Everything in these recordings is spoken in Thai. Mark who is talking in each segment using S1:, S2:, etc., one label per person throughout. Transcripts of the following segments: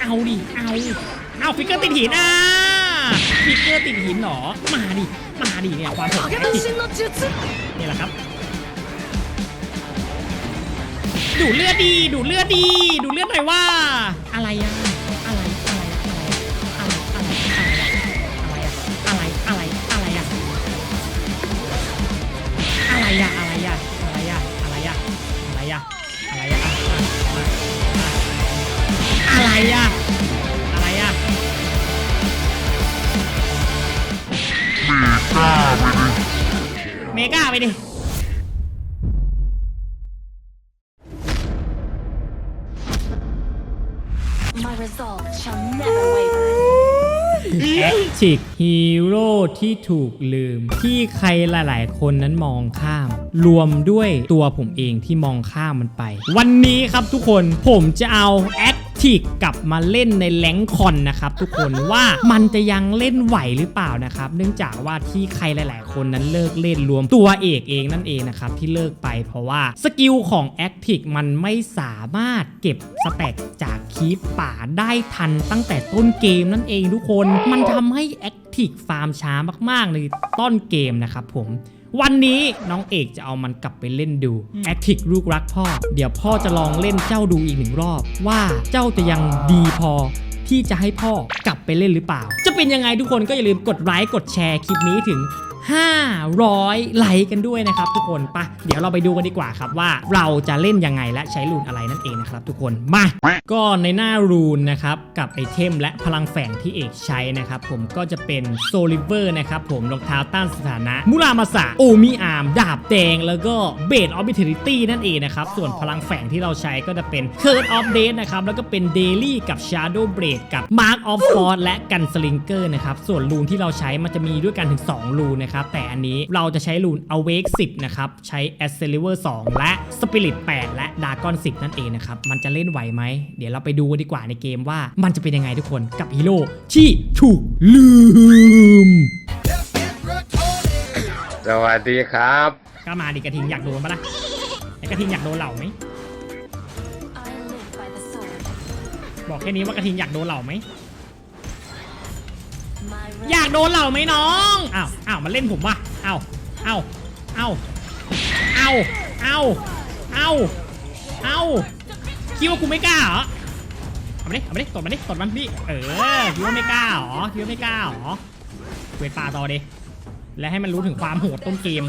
S1: เอาดิ เอา เอาฟิกเกอร์ติดหินอะฟิกเกอร์ติดหินเหรอ มาดิ มาดิเนี่ยความโหดแอคทีฟ
S2: の術
S1: นี่แหละครับ ดูดเลือดดี ดูดเลือดดี ดูดเลือดหน่อยว่า อะไรอะ
S2: resolve shall never waver
S1: แอคชิกฮีโร่ที่ถูกลืม ที่ใครหลาย ๆ คนนั้นมองข้าม รวมด้วยตัวผมเองที่มองข้ามมันไป วันนี้ครับทุกคนผมจะเอาแอค ทิกกลับมาเล่นในแรงค์คอนนะครับทุกคนว่ามันจะยังเล่นไหวหรือเปล่านะครับ เนื่องจากว่าที่ใครหลาย ๆ คนนั้นเลิกเล่นรวมตัวเอกเองนั่นเองนะครับที่เลิกไปเพราะว่าสกิลของแอคทิกมันไม่สามารถเก็บสแต็กจากคีปป่าได้ทันตั้งแต่ต้นเกมนั่นเองทุกคน มันทำให้แอคทิกฟาร์มช้ามาก ๆ ในต้นเกมนะครับผม วันนี้น้องเอกจะเอามันกลับไปเล่นดูแอคทิกลูกรักพ่อ เดี๋ยวพ่อจะลองเล่นเจ้าดูอีกหนึ่งรอบ ว่าเจ้าจะยังดีพอที่จะให้พ่อกลับไปเล่นหรือเปล่า จะเป็นยังไงทุกคนก็อย่าลืมกดไลค์กดแชร์คลิปนี้ถึง 500 ไลค์กันด้วยนะครับทุกคนปะเดี๋ยวเราไปดูกันดีกว่าครับว่าเราจะเล่นยังไงและใช้รูนอะไรนั่นเองนะครับทุกคนมาก็ในหน้ารูนนะครับกับไอเทมและพลังแฝงที่เอกใช้นะครับผมก็จะเป็นโซลิเวอร์นะครับผมรองเท้าต้านสถานะมูรามาสะโอมิอาร์มดาบแดงแล้วก็เบดออฟบิทริตี้นั่นเองนะครับส่วนพลังแฝงที่เราใช้ก็จะเป็นเคิร์ดออฟเดนนะครับแล้วก็เป็นเดลี่กับชาร์โดเบรดกับมาร์ of ออฟฟอร์ดและกันสลิงเกอร์นะครับส่วนรูนที่เราใช้มันจะมีด้วยกันถึง2รูนนะครับแต่อันนี้เราจะใช้รูน Awake 10 นะครับ ใช้ a c c e l e r 2 และ Spirit 8 และ Dragon 10 นั่นเองนะครับ มันจะเล่นไหวไหม เดี๋ยวเราไปดูกันดีกว่าในเกมว่ามันจะเป็นยังไงทุกคนกับฮีโร่ที่ถูกลืม
S3: สวัสดีครับ
S1: ก็มาดิกระทิงอยากโดนปะล่ะไอ้กระทิงอยากโดนเหล่าไหม
S2: I live by the sword
S1: บอกแค่นี้ว่ากระทิงอยากโดนเหล่าไหม
S2: My
S1: อยากโดนเหล่าไหมน้องอ้าวอ้าวมันเล่นผมว่ะอ้าวอ้าวอ้าวอ้าวอ้าวอ้าวอ้าวคิดว่ากูไม่กล้าเหรอเอามาดิเอามาดิตบมันดิตบมันพี่เออคิดว่าไม่กล้าเหรอคิดว่าไม่กล้าเหรอเวทป่าต่อดิและให้มันรู้ถึงความโหดต้นเกม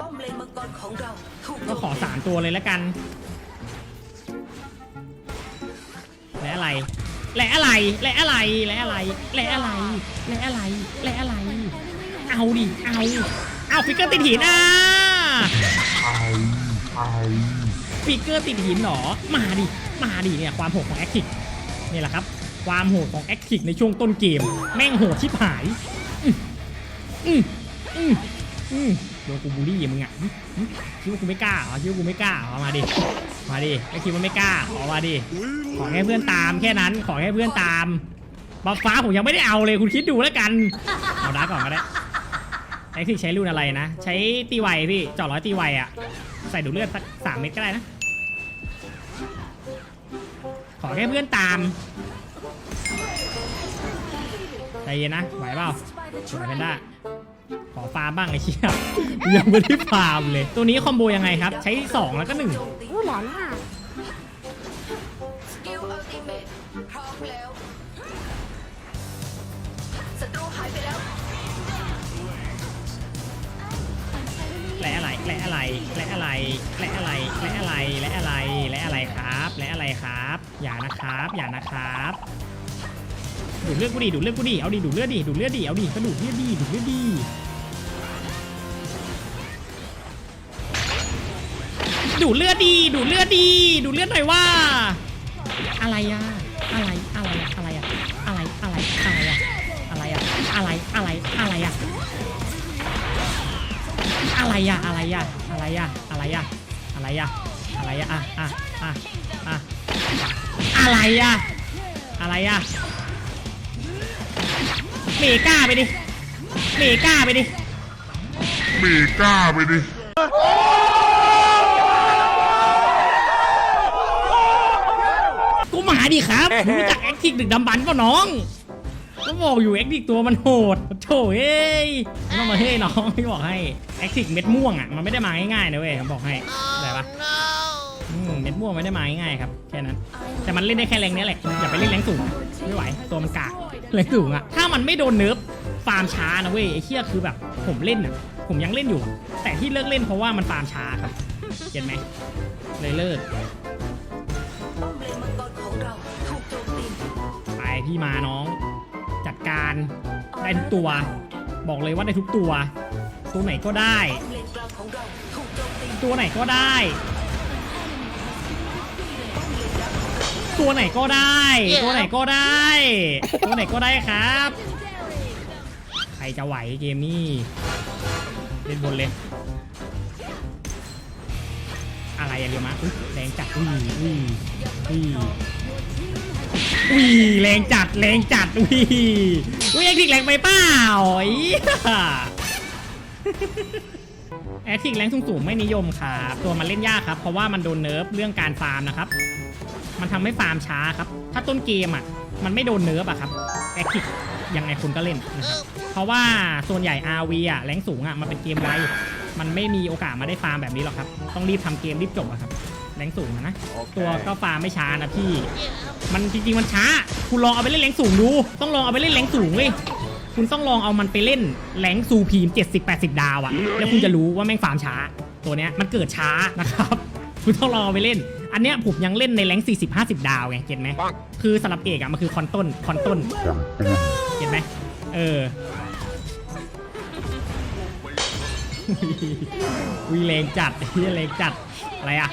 S4: ป้อมเลนมังกรของเราถูก
S1: ก็ขอสามตัวเลยแล้วกัน และอะไร และอะไรและอะไรและอะไรและอะไรและอะไรและอะไร เอาดิเอาเอาฟิกเกอร์ติดหินอะฟิกเกอร์ติดหินเหรอมาดิมาดิเนี่ยความโหดของแอคทิกนี่แหละครับ ความโหดของแอคทิกในช่วงต้นเกม แม่งโหดชิบหาย อืมอืมอืม โดนกูบูลลี่มึงอะคิดว่ากูไม่กล้าเหรอคิดว่ากูไม่กล้าเหรอมาดิมาดิไม่คิดว่าไม่กล้าขอมาดิขอแค่เพื่อนตามแค่นั้น ขอแค่เพื่อนตามบัฟฟ้าผมยังไม่ได้เอาเลยคุณคิดดูแล้วกันเอาดาร์กก่อนก็ได้ไอ้ที่ใช้รุ่นอะไรนะ ใช้ตีไวพี่จาะร้อยตีไวอะใส่ดูดเลือดสักสามเม็ดก็ได้นะ ขอแค่เพื่อนตามใจเย็นนะไหวเปล่า
S2: by the
S1: สวย
S2: dragon
S1: เพนด้า ขอฟาร์มบ้างไอ้เชี่ยยังไม่ได้ฟาร์มเลย ตัวนี้คอมโบยังไงครับ ใช้ 2 แล้วก็1
S4: โจมตีสกิลอัลติเมทพร้อมแล้วศัตรูหายไปแล้ว
S1: และอะไร และอะไร และอะไร และอะไร และอะไร และอะไร และอะไรครับ และอะไรครับ อย่านะครับ อย่านะครับ ดูดเลือดกูดิดูดเลือดกูดิเอาดิดูดเลือดดิดูดเลือดดิเอาดิก็ดูดเลือดดิดูดเลือดดิดูดเลือดดิดูดเลือดดิดูดเลือดหน่อยว่า อะไรอะอะไรอะไรอะอะไรอะอะไรอะไรอะไรอะอะไรอะอะไรอะไรอะไรอะอะไรอะอะไรอะอะไรอะอะไรอะอะไรอะอะไรอะอะอะอะอะไรอะอะไรอะ เมก้าไปดิ เมก้าไปดิ
S5: เมก้าไปดิ
S1: กก็มาดิครับรู้จักแอคทิกดึกดำบรรพ์ป่ะน้อง ก็บอกอยู่แอคทิกตัวมันโหดโถเอ้ยไม่ต้องมาเฮ้ยน้องพี่บอกให้แอคทิกเม็ดม่วงอะมันไม่ได้มาง่ายๆนะเว้ยผมบอกให้ได้ปะอืมเม็ดม่วงไม่ได้มาง่ายๆครับแค่นั้น แต่มันเล่นได้แค่แรงเนี้ยแหละอย่าไปเล่นแรงสูง ไม่ไหว ตัวมันกากแรงสูงอะถ้ามันไม่โดนเนิร์ฟฟาร์มช้านะเว้ยไอ้เชี่ยคือแบบผมเล่นอะผมยังเล่นอยู่ แต่ที่เลิกเล่นเพราะว่ามันฟาร์มช้าครับเห็นไหมเลยเลิก
S4: เลนมังกรของเราถูกโจมตี
S1: ไปพี่มาน้อง จัดการได้ทุกตัว บอกเลยว่าได้ทุกตัว ตัวไหนก็ได้
S4: ตั
S1: วไหนก็ได้ ตัวไหนก็ได้ ตัวไหนก็ได้ ตัวไหนก็ได้ครับ ใครจะไหวเกมนี้เล่นบนเลย อะไรอะเรียวมะอุ๊ยแรงจัดอุ้ยอุ้ยอุ้ยอุ้ยแรงจัดแรงจัดอุ้ยอุ้ยแอคทิกแรงไปเปล่าไอ้เหี้ยแอคทิกแรงสูงๆไม่นิยมครับตัวมันเล่นยากครับ เพราะว่ามันโดนเนิร์ฟเรื่องการฟาร์มนะครับ มันทำให้ฟาร์มช้าครับ ถ้าต้นเกมอะ มันไม่โดนเนิร์ฟอะครับแอคทิกยังไงคุณก็เล่นนะครับ เพราะว่าส่วนใหญ่ RV อะแรงสูงอะมันเป็นเกมไวมันไม่มีโอกาสมาได้ฟาร์มแบบนี้หรอกครับ ต้องรีบทำเกมรีบจบอะครับแรงสูงอะนะ ตัวก็ฟาร์มไม่ช้านะพี่ มันจริงๆมันช้า คุณลองเอาไปเล่นแรงสูงดู ต้องลองเอาไปเล่นแรงสูงเว้ย คุณต้องลองเอามันไปเล่นแรงซูพีม 70-80 ดาวอะแล้วคุณจะรู้ว่าแม่งฟาร์มช้า ตัวเนี้ยมันเกิดช้านะครับ คุณต้องลองเอาไปเล่น อันเนี้ยผมยังเล่นในแรง40-50 ดาวไงเก็ตไหมคือสำหรับเอกอะมันคือคอนต้นคอนต้นเห็นไหมเออวีแรงจัดเฮียแรงจัดอะไรอะ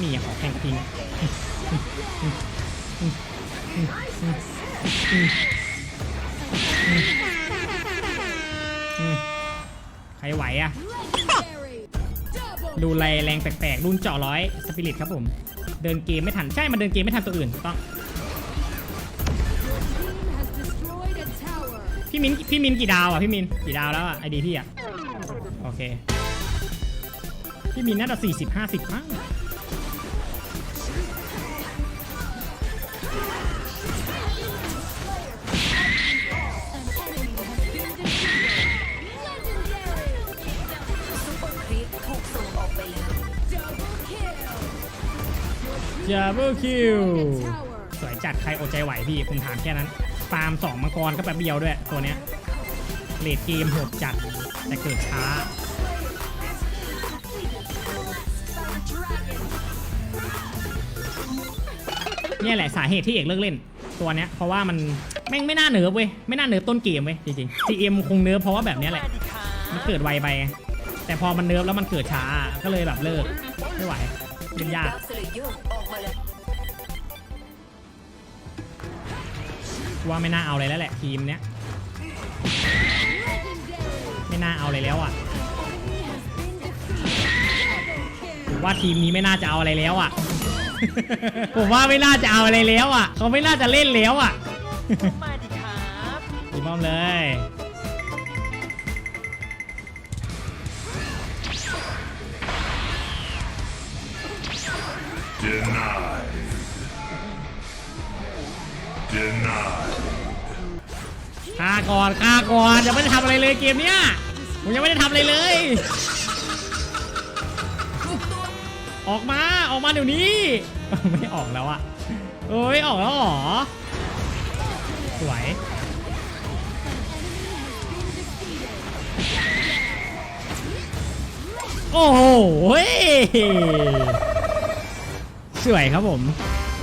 S1: นี่อะขอแข่งกับพิงใครไหวอะ ดูแรงแรงแปลกๆ รุ่นเจาะร้อยสปิริตครับผม เดินเกมไม่ทัน ใช่ มันเดินเกมไม่ทันตัวอื่นถูกต้อง พี่มินพี่มินกี่ดาวอะ พี่มินกี่ดาวแล้วอะไอดีพี่อะ โอเค พี่มินน่าจะสี่สิบห้าสิบมั้ง จับเบิลคิวสวยจัดใครอดใจไหวพี่ผมถามแค่นั้นฟาร์มสองมังกรก็แป๊บเดียวด้วยตัวเนี้ยเลดเกมโหดจัดแต่เกิดช้าเนี่ยแหละสาเหตุที่เอกเลิกเล่นตัวเนี้ยเพราะว่ามันแม่งไม่น่าเนิร์ฟเว้ยไม่น่าเนิร์ฟต้นเกมเว้ยจริงๆ GM คงเนิร์ฟเพราะว่าแบบเนี้ยแหละ มันเกิดไวไปไงแต่พอมันเนิร์ฟแล้วมันเกิดช้าก็เลยแบบเลิกไม่ไหวเล่นยาก
S4: ว
S1: ว่าไม่น่าเอาอะไรแล้วแหละทีมเนี้ยไม่น่าเอาอะไรแล้วอะผมว่าทีมนี้ไม่น่าจะเอาอะไรแล้วอะ ผมว่าไม่น่าจะเอาอะไรแล้วอะ เขาไม่น่าจะเล่นแล้วอะ
S3: มาดิครับ
S1: ทีมป้อมเลย
S5: Denied. Denied.
S1: ฆ่าก่อนฆ่าก่อนยังไม่ได้ทำอะไรเลยเกมเนี้ยผมยังไม่ได้ทำอะไรเลย ออกมาออกมาเดี๋ยวนี้ ไม่ออกแล้วอะเอ้ยออกแล้วเหรอสวยโอ้โหเฮ้ยสวยครับผม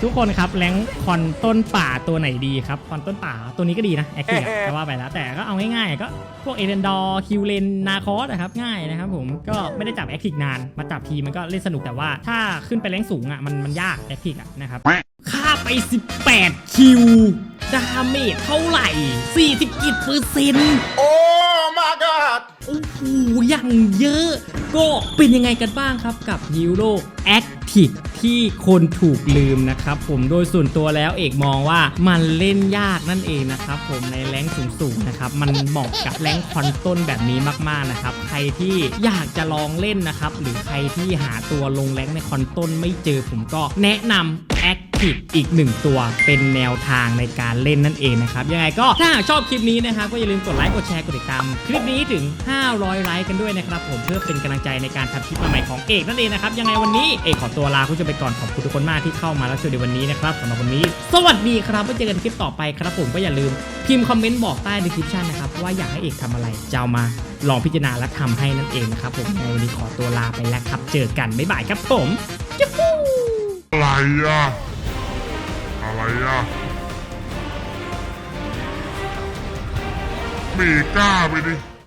S1: ทุกคนครับแรงค์คอนต้นป่าตัวไหนดีครับคอนต้นป่าตัวนี้ก็ดีนะแอคทีฟก็ว่าไปแล้วแต่ก็เอาง่ายๆ ก็พวกเอเดนดอร์คิวเลนนาคอสนะครับง่ายนะครับผมก็ไม่ได้จับแอคทีฟนานมาจับทีมันก็เล่นสนุกแต่ว่าถ้าขึ้นไปแรงค์สูงอะมันมันยากแอคทีฟอะนะครับค่าไป 18 คิว ดาเมจเท่าไหร่ 40กิเปอร์เซ็นต์
S5: Oh my god!
S1: โอ้โห อย่างเยอะ ก็เป็นยังไงกันบ้างครับกับฮีโร่แอคทีฟที่คนถูกลืมนะครับผมโดยส่วนตัวแล้วเอกมองว่ามันเล่นยากนั่นเองนะครับผมในแรงสูงๆนะครับมันเหมาะกับแรงคอนต้นแบบนี้มากๆนะครับใครที่อยากจะลองเล่นนะครับหรือใครที่หาตัวลงแรงในคอนต้นไม่เจอผมก็แนะนำ ผิดอีกหนึ่งตัวเป็นแนวทางในการเล่นนั่นเองนะครับ ยังไงก็ถ้าชอบคลิปนี้นะครับ ก็อย่าลืมกดไลค์กดแชร์กดติดตาม คลิปนี้ถึง 500 ไลค์กันด้วยนะครับ ผมเพื่อเป็นกำลังใจในการทำคลิปใหม่ของเอกนั่นเองนะครับยังไงวันนี้เอกขอตัวลาคุณผู้ชมไปก่อนขอบคุณทุกคนมากที่เข้ามาแล้วชมในวันนี้นะครับสำหรับวันนี้ สวัสดีครับไว้เจอกันคลิปต่อไปครับ ผมก็อย่าลืมพิมพ์คอมเมนต์บอกใต้ในคลิปชั่นนะครับว่าอยากให้เอกทำอะไรจะเอามาลองพิจารณาและทำให้นั่นเองนะครับผมในวันนี้ขอตัวลาไปแล้วครับ เจอกันบ๊ายบายครับผม
S5: อะไรอะ อะไรอะ มีกล้าไปดิ